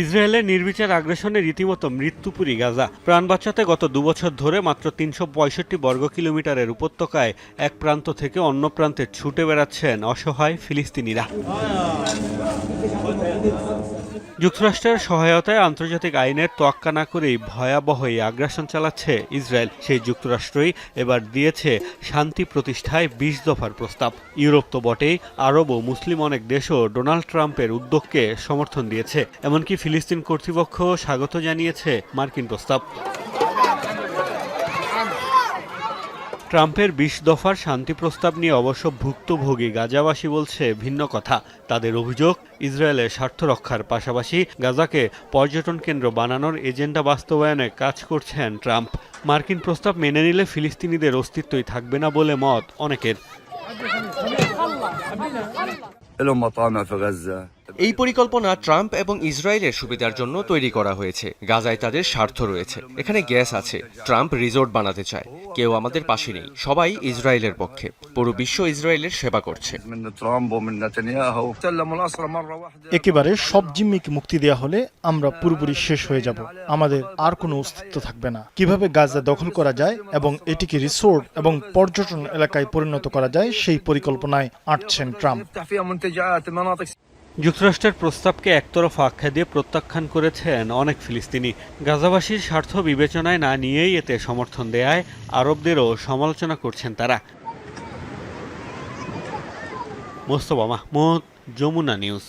ইসরায়েলের নির্বিচার আগ্রাসনে রীতিমতো মৃত্যুপুরী গাজা। প্রাণ বাঁচাতে গত দুবছর ধরে মাত্র তিনশো পঁয়ষট্টি বর্গ কিলোমিটারের উপত্যকায় এক প্রান্ত থেকে অন্য প্রান্তে ছুটে বেড়াচ্ছেন অসহায় ফিলিস্তিনিরা। যুক্তরাষ্ট্রের সহায়তায় আন্তর্জাতিক আইনের তোয়াক্কা না করেই ভয়াবহ এই আগ্রাসন চালাচ্ছে ইসরায়েল। সেই যুক্তরাষ্ট্রই এবার দিয়েছে শান্তি প্রতিষ্ঠায় বিশ দফার প্রস্তাব। ইউরোপ তো বটেই, আরব ও মুসলিম অনেক দেশও ডোনাল্ড ট্রাম্পের উদ্যোগকে সমর্থন দিয়েছে। এমনকি ফিলিস্তিন কর্তৃপক্ষ স্বাগত জানিয়েছে মার্কিন প্রস্তাব। ট্রাম্পের বিশ দফার শান্তি প্রস্তাব নিয়ে অবশ্য ভুক্তভোগী গাজাবাসী বলছে ভিন্ন কথা। তাদের অভিযোগ, ইসরায়েলের স্বার্থ রক্ষার পাশাপাশি গাজাকে পর্যটন কেন্দ্র বানানোর এজেন্ডা বাস্তবায়নে কাজ করছেন ট্রাম্প। মার্কিন প্রস্তাব মেনে নিলে ফিলিস্তিনিদের অস্তিত্বই থাকবে না বলে মত অনেকের। এই পরিকল্পনা ট্রাম্প এবং ইসরায়েলের সুবিধার জন্য তৈরি করা হয়েছে। গাজায় তাদের স্বার্থ রয়েছে। এখানে গ্যাস আছে। ট্রাম্প রিসোর্ট বানাতে চায়। কেউ আমাদের পাশে নেই। সবাই ইসরায়েলের পক্ষে। পুরো বিশ্ব ইসরায়েলের সেবা করছে। একেবারে সব জিম্মিকে মুক্তি দেওয়া হলে আমরা পুরোপুরি শেষ হয়ে যাব। আমাদের আর কোনো অস্তিত্ব থাকবে না। কীভাবে গাজা দখল করা যায় এবং এটিকে রিসোর্ট এবং পর্যটন এলাকায় পরিণত করা যায়, সেই পরিকল্পনায় আটছেন ট্রাম্প। যুক্তরাষ্ট্রের প্রস্তাবকে একতরফা আখ্যা দিয়ে প্রত্যাখ্যান করেছেন অনেক ফিলিস্তিনি। গাজাবাসীর স্বার্থ বিবেচনায় না নিয়েই এতে সমর্থন দেয়ায় আরবদেরও সমালোচনা করছেন তারা। মোস্তফা মাহমুদ, যমুনা নিউজ।